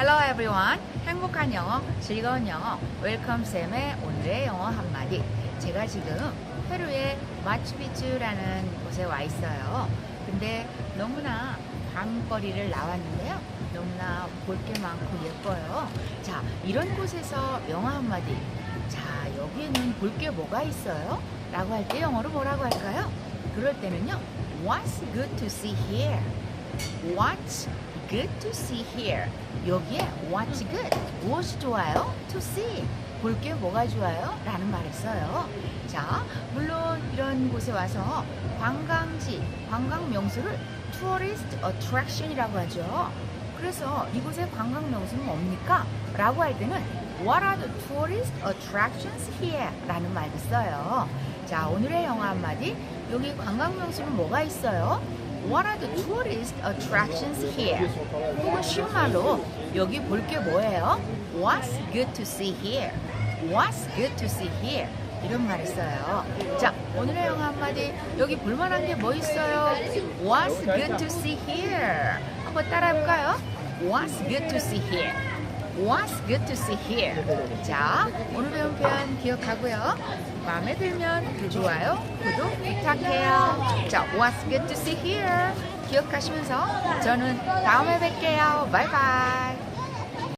Hello everyone. 행복한 영어, 즐거운 영어, 웰컴 쌤의 오늘의 영어 한마디. 제가 지금 페루의 마추픽추라는 곳에 와 있어요. 근데 너무나 밤거리를 나왔는데요. 너무나 볼 게 많고 예뻐요. 자, 이런 곳에서 영어 한마디. 자, 여기에는 볼 게 뭐가 있어요? 라고 할 때 영어로 뭐라고 할까요? 그럴 때는요. What's good to see here? What's good to see here? 여기에 what's good? 무엇이 좋아요? To see. 볼 게 뭐가 좋아요? 라는 말을 써요. 자, 물론 이런 곳에 와서 관광지, 관광 명소를 tourist attraction이라고 하죠. 그래서 이곳의 관광 명소는 뭡니까? 라고 할 때는 What are the tourist attractions here? 라는 말도 써요. 자, 오늘의 영어 한마디. 여기 관광 명소는 뭐가 있어요? What are the tourist attractions here? 혹은 쉬운 말로 여기 볼 게 뭐예요? What's good to see here? What's good to see here? 이런 말을 써요. 자, 오늘의 영어 한마디. 여기 볼만한 게 뭐 있어요? What's good to see here? 한번 따라해볼까요? What's good to see here? What's good to see here? 자, 오늘 배운 표현 기억하고요. 마음에 들면 좋아요, 구독 부탁해요. 자, What's good to see here? 기억하시면서 저는 다음에 뵐게요. 바이바이.